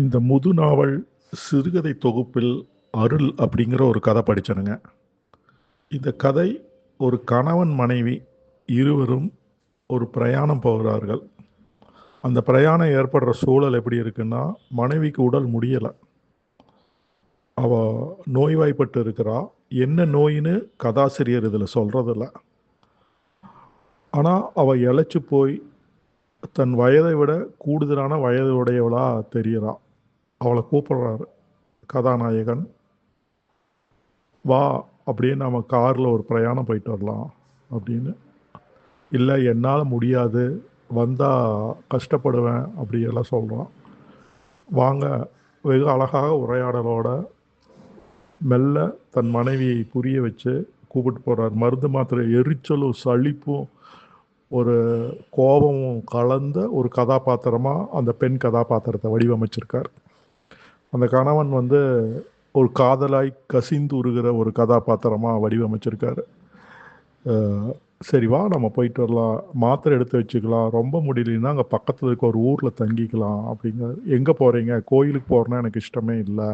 இந்த முது நாவல் சிறுகதை தொகுப்பில் அருள் அப்படிங்கிற ஒரு கதை படித்தனுங்க இந்த கதை ஒரு கணவன் மனைவி இருவரும் ஒரு பிரயாணம் போகிறார்கள். அந்த பிரயாணம் ஏற்படுற சூழல் எப்படி இருக்குன்னா மனைவிக்கு உடல் முடியலை. அவ நோய்வாய்ப்பட்டு இருக்கிறா. என்ன நோயின்னு கதாசிரியர் இதில் சொல்கிறதில்ல ஆனால் அவள் இழைச்சி போய் தன் வயதை விட கூடுதலான வயது உடையவளாக தெரியறான் அவளை கூப்பிடுறாரு. கதாநாயகன் வா அப்படியே நம்ம காரில் ஒரு பிரயாணம் போயிட்டு வரலாம் அப்படின்னு. இல்லை என்னால் முடியாது. வந்தால் கஷ்டப்படுவேன் அப்படியெல்லாம் சொல்கிறான் வாங்க வெகு அழகாக உரையாடலோட மெல்ல தன் மனைவியை புரிய வச்சு கூப்பிட்டு போகிறார் மருந்து மாத்திரை எரிச்சலும் சளிப்பும் ஒரு கோபமும் கலந்த ஒரு கதாபாத்திரமாக அந்த பெண் கதாபாத்திரத்தை வடிவமைச்சிருக்கார். அந்த கணவன் வந்து ஒரு காதலாய் கசிந்து உருகிற ஒரு கதாபாத்திரமாக வடிவமைச்சிருக்காரு. சரி வா நம்ம போயிட்டு வரலாம். மாத்திரை எடுத்து வச்சுக்கலாம். ரொம்ப முடியலன்னா அங்கே பக்கத்தில் இருக்க ஒரு ஊரில் தங்கிக்கலாம் அப்படிங்க எங்கே போகிறீங்க கோயிலுக்கு போகிறேன்னா எனக்கு இஷ்டமே இல்லை.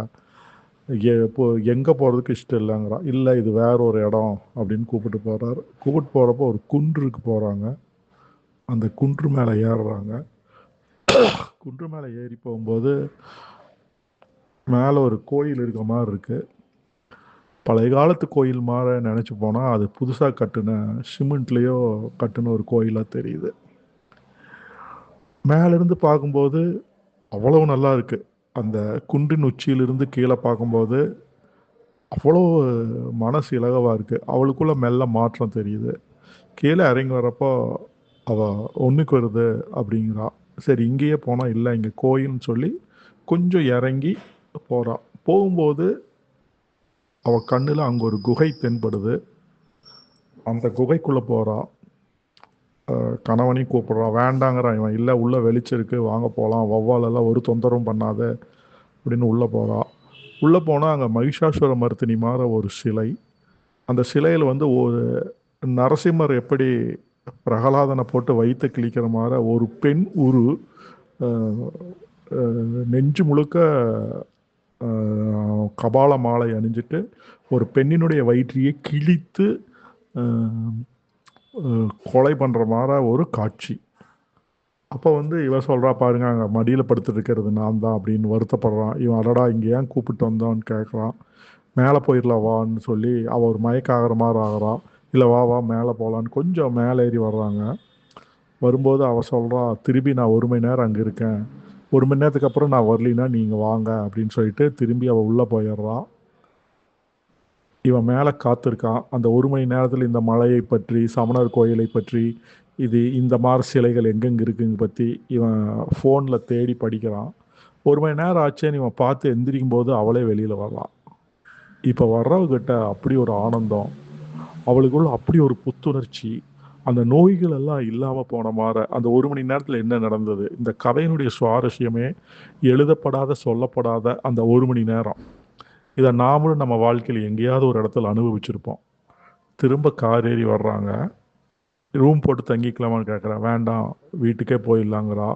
இப்போ எங்கே போகிறதுக்கு இஷ்டம் இல்லைங்கிறான். இல்லை இது வேற ஒரு இடம் அப்படின்னு கூப்பிட்டு போகிறாரு கூப்பிட்டு போகிறப்போ ஒரு குன்றுக்கு போகிறாங்க அந்த குன்று மேலே ஏறுறாங்க. குன்று மேலே ஏறி போகும்போது மேலே ஒரு கோயில் இருக்க மாதிரி இருக்குது பழைய காலத்து கோயில் மாதிரி நினச்சி போனால் அது புதுசாக கட்டின சிமெண்ட்லேயோ கட்டின ஒரு கோயிலாக தெரியுது. மேலேருந்து பார்க்கும்போது அவ்வளோ நல்லா இருக்குது அந்த குன்றின் உச்சியிலிருந்து கீழே பார்க்கும்போது அவ்வளோ மனசு இலகவாக இருக்குது அவளுக்குள்ள மெல்ல மாற்றம் தெரியுது. கீழே இறங்கி வரப்போ அவள் ஒன்றுக்கு வருது அப்படிங்கிறா. சரி இங்கேயே போனால் இல்லை இங்கே கோயில்னு சொல்லி கொஞ்சம் இறங்கி போகிறான் போகும்போது அவள் கண்ணில் அங்கே ஒரு குகை தென்படுது. அந்த குகைக்குள்ளே போகிறான் கணவனையும் கூப்பிட்றான். வேண்டாங்கிறான் இவன். இல்லை உள்ளே வெளிச்சம் இருக்குது வாங்க போகலாம் வௌவாலெல்லாம் ஒரு தொந்தரவும் பண்ணாத. அப்படின்னு உள்ளே போகிறான் உள்ளே போனால் அங்கே மகிஷாசுர மர்த்தினி மாற ஒரு சிலை. அந்த சிலையில் வந்து ஒரு நரசிம்மர் எப்படி பிரகலாதனை போட்டு வைத்து கிழிக்கிற மாதிரி ஒரு பெண் உரு நெஞ்சு முழுக்க கபால மாலை அணிஞ்சிட்டு ஒரு பெண்ணினுடைய வயிற்றையே கிழித்து கொலை பண்ணுற மாதிரி ஒரு காட்சி. அப்போ வந்து இவன் சொல்கிறா பாருங்க அங்கே மடியில் படுத்துட்டு இருக்கிறது நான் தான் அப்படின்னு வருத்தப்படுறான். இவன் அடடா இங்கே ஏன் கூப்பிட்டு வந்தான்னு கேட்குறான் மேலே போயிடலாம் வான்னு சொல்லி அவள் ஒரு மயக்க ஆகிற. மாதிரி ஆகிறான் இல்லை வா வா மேலே போகலான்னு கொஞ்சம் மேலே ஏறி வர்றாங்க. வரும்போது அவள் சொல்கிறா திருப்பி நான் ஒரு மணி நேரம் அங்கே இருக்கேன். ஒரு மணி நேரத்துக்கு அப்புறம் நான் வரலினா நீங்கள் வாங்க அப்படின்னு சொல்லிட்டு திரும்பி அவள் உள்ளே போயிடுறான் இவன் மேலே காத்திருக்கான். அந்த ஒரு மணி நேரத்தில் இந்த மலையை பற்றி சமணர் கோயிலை பற்றி இது இந்த மாதிரி சிலைகள் எங்கெங்கே இருக்குங்க பற்றி இவன் ஃபோனில் தேடி படிக்கிறான். ஒரு மணி நேரம் ஆச்சேன்னு இவன் பார்த்து எந்திரிக்கும் போது அவளே வெளியில் வரலாம் இப்போ வர்றவங்கிட்ட அப்படி ஒரு ஆனந்தம். அவளுக்குள்ள அப்படி ஒரு புத்துணர்ச்சி. அந்த நோய்கள் எல்லாம் இல்லாமல் போன மாதிரி அந்த ஒரு மணி நேரத்தில் என்ன நடந்தது? இந்த கதையினுடைய சுவாரஸ்யமே எழுதப்படாத சொல்லப்படாத அந்த ஒரு மணி நேரம். இதை நாமளும் நம்ம வாழ்க்கையில் எங்கேயாவது ஒரு இடத்துல அனுபவிச்சிருப்போம். திரும்ப கார் ஏறி வர்றாங்க. ரூம் போட்டு தங்கிக்கலாமான்னு கேட்குறா வேண்டாம் வீட்டுக்கே போயிடலாங்கிறா.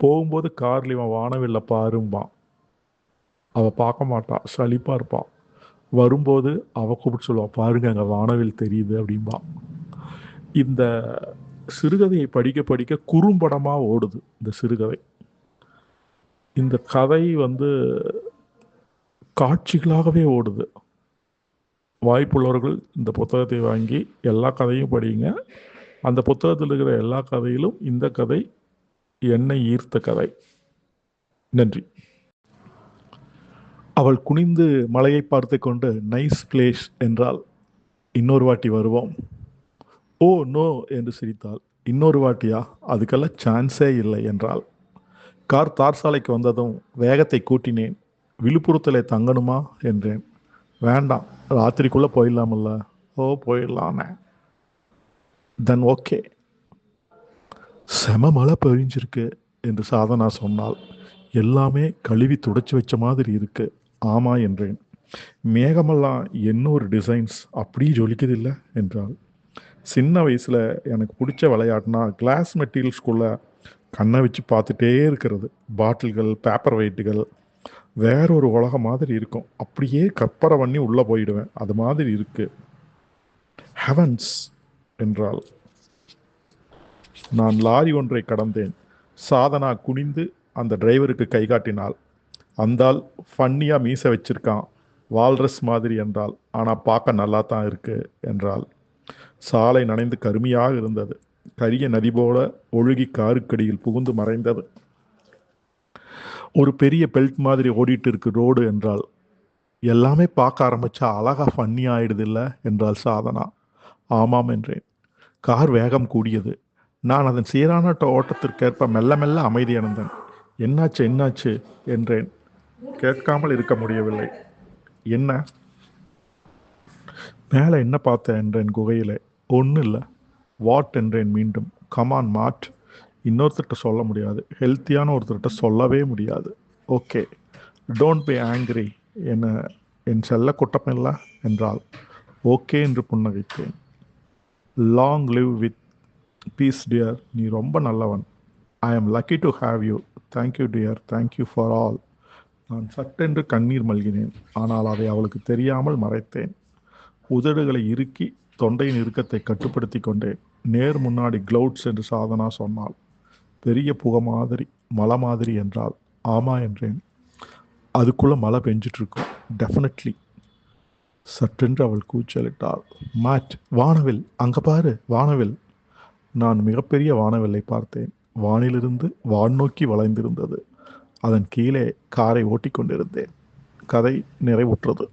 போகும்போது கார்ல இவன் வானவில்ல பாரும்பான். அவள் பார்க்க மாட்டா சலிப்பாக இருப்பாள் வரும்போது அவள் கூப்பிட்டு சொல்லுவாள் பாருங்க அங்கே வானவில் தெரியுது அப்படிம்பான் இந்த சிறுகதையை படிக்க படிக்க குறும்படமாக ஓடுது இந்த சிறுகதை. இந்த கதை வந்து காட்சிகளாகவே ஓடுது. வாய்ப்புள்ளவர்கள் இந்த புத்தகத்தை வாங்கி எல்லா கதையும் படிங்க. அந்த புத்தகத்தில் இருக்கிற எல்லா கதையிலும் இந்த கதை என்னை ஈர்த்த கதை. நன்றி. அவள் குனிந்து மலையை பார்த்து கொண்டு நைஸ் பிளேஸ் என்றால் இன்னொரு வாட்டி வருவோம். ஓ நோ என்று சிரித்தாள். இன்னொரு வாட்டியா? அதுக்கெல்லாம் சான்ஸே இல்லை என்றாள். கார் தார் சாலைக்கு வந்ததும் வேகத்தை கூட்டினேன். விழுப்புரத்தில் தங்கணுமா? என்றேன். வேண்டாம். ராத்திரிக்குள்ளே போயிடலாமில்ல ஓ போயிடலானே தென் ஓகே செம மழை பெழிஞ்சிருக்கு என்று சாதனா சொன்னால் எல்லாமே கழுவி துடைச்சி வச்ச மாதிரி இருக்கு. ஆமா என்றேன். மேகமெல்லாம் என்ன ஒரு டிசைன்ஸ் அப்படியே ஜொலிக்குது இல்லை? என்றாள். சின்ன வயசில் எனக்கு பிடிச்ச விளையாட்டுனா கிளாஸ் மெட்டீரியல்ஸ்குள்ள கண்ணை வச்சு பார்த்துட்டே இருக்கிறது. பாட்டில்கள் பேப்பர் வெயிட்டுகள் வேற ஒரு உலகம் மாதிரி இருக்கும். அப்படியே கற்பனை பண்ணி உள்ளே போயிடுவேன். அது மாதிரி இருக்கு. ஹெவன்ஸ் என்றால் நான் லாரி ஒன்றை கடந்தேன். சாதனா குனிந்து அந்த டிரைவருக்கு கை காட்டினாள். அந்தால் ஃபன்னியாக மீசை வச்சிருக்கான். வால்ரஸ் மாதிரி என்றாள். ஆனால் பார்க்க நல்லா தான் இருக்கு என்றாள். சாலை நனைந்து கருமையாக இருந்தது. கரிய நதி போல ஒழுகி காருக்கடியில் புகுந்து மறைந்தது. ஒரு பெரிய பெல்ட் மாதிரி ஓடிட்டு இருக்கு ரோடு என்றால் எல்லாமே பார்க்க ஆரம்பிச்சா அழகா ஃபன்னி ஆயிடுது இல்லை என்றால் சாதனா. ஆமாம் என்றேன். கார் வேகம் கூடியது. நான் அதன் சீரான ஓட்டத்திற்கேற்ப மெல்ல மெல்ல அமைதியடைந்தேன் என்னாச்சு என்னாச்சு என்றேன். கேட்காமல் இருக்க முடியவில்லை. என்ன? மேலே என்ன பார்த்தேன் என்றேன் குகையிலே? ஒன்றும் இல்லை வாட் என்றேன் மீண்டும். கமான் மாட் இன்னொருத்தர்கிட்ட சொல்ல முடியாது. ஹெல்த்தியான ஒருத்தர்கிட்ட சொல்லவே முடியாது. ஓகே டோன்ட் பி ஆங்கிரி என என் செல்ல குட்டமில்ல என்றால் ஓகே என்று புன்னகைத்தேன். Long live with peace dear நீ ரொம்ப நல்லவன். I am lucky to have you thank you dear thank you for all நான் சட்டென்று கண்ணீர் மல்கினேன். ஆனால் அதை அவளுக்கு தெரியாமல் மறைத்தேன். உதடுகளை இறுக்கி தொண்டையின் இறுக்கத்தை கட்டுப்படுத்தி கொண்டே நேர் முன்னாடி க்ளவுட்ஸ் என்று சாதனா சொன்னாள். பெரிய புகை மாதிரி மலை மாதிரி என்றால் ஆமா என்றேன். அதுக்குள்ள மழை பெஞ்சிட்டு இருக்கும் டெஃபினெட்லி சற்றென்று அவள் கூச்சலிட்டாள். மேட் வானவில் அங்க பாரு வானவில். நான் மிகப்பெரிய வானவில்லை பார்த்தேன். வானிலிருந்து வான் நோக்கி வளைந்திருந்தது. அதன் கீழே காரை ஓட்டிக் கொண்டிருந்தேன். கதை நிறைவுற்றது.